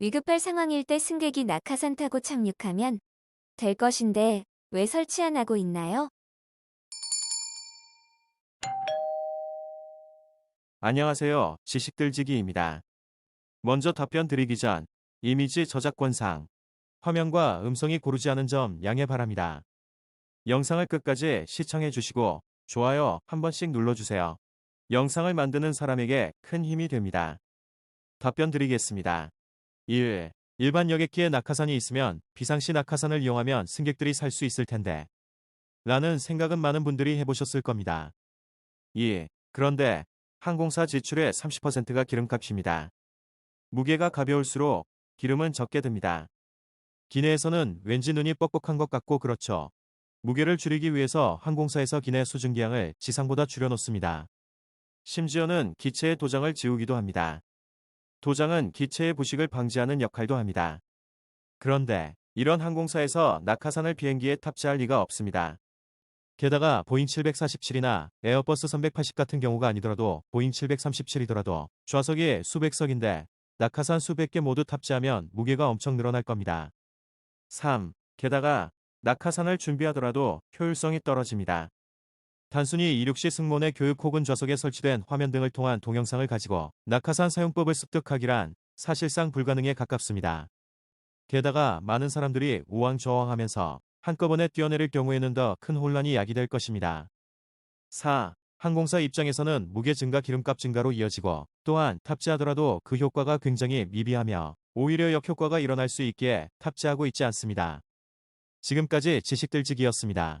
위급할 상황일 때 승객이 낙하산 타고 착륙하면 될 것인데 왜 설치 안 하고 있나요? 안녕하세요. 지식들지기입니다. 먼저 답변 드리기 전 이미지 저작권상 화면과 음성이 고르지 않은 점 양해 바랍니다. 영상을 끝까지 시청해 주시고 좋아요 한 번씩 눌러주세요. 영상을 만드는 사람에게 큰 힘이 됩니다. 답변 드리겠습니다. 1. 일반 여객기에 낙하산이 있으면 비상시 낙하산을 이용하면 승객들이 살 수 있을 텐데 라는 생각은 많은 분들이 해보셨을 겁니다. 2. 그런데 항공사 지출의 30%가 기름값입니다. 무게가 가벼울수록 기름은 적게 듭니다. 기내에서는 왠지 눈이 뻑뻑한 것 같고 그렇죠. 무게를 줄이기 위해서 항공사에서 기내 수증기량을 지상보다 줄여놓습니다. 심지어는 기체의 도장을 지우기도 합니다. 도장은 기체의 부식을 방지하는 역할도 합니다. 그런데 이런 항공사에서 낙하산을 비행기에 탑재할 리가 없습니다. 게다가 보잉 747이나 에어버스 380 같은 경우가 아니더라도 보잉 737이더라도 좌석이 수백 석인데 낙하산 수백 개 모두 탑재하면 무게가 엄청 늘어날 겁니다. 3. 게다가 낙하산을 준비하더라도 효율성이 떨어집니다. 단순히 이륙 시 승무원의 교육 혹은 좌석에 설치된 화면 등을 통한 동영상을 가지고 낙하산 사용법을 습득하기란 사실상 불가능에 가깝습니다. 게다가 많은 사람들이 우왕좌왕하면서 한꺼번에 뛰어내릴 경우에는 더 큰 혼란이 야기될 것입니다. 4. 항공사 입장에서는 무게 증가 기름값 증가로 이어지고 또한 탑재하더라도 그 효과가 굉장히 미비하며 오히려 역효과가 일어날 수 있기에 탑재하고 있지 않습니다. 지금까지 지식들지기였습니다.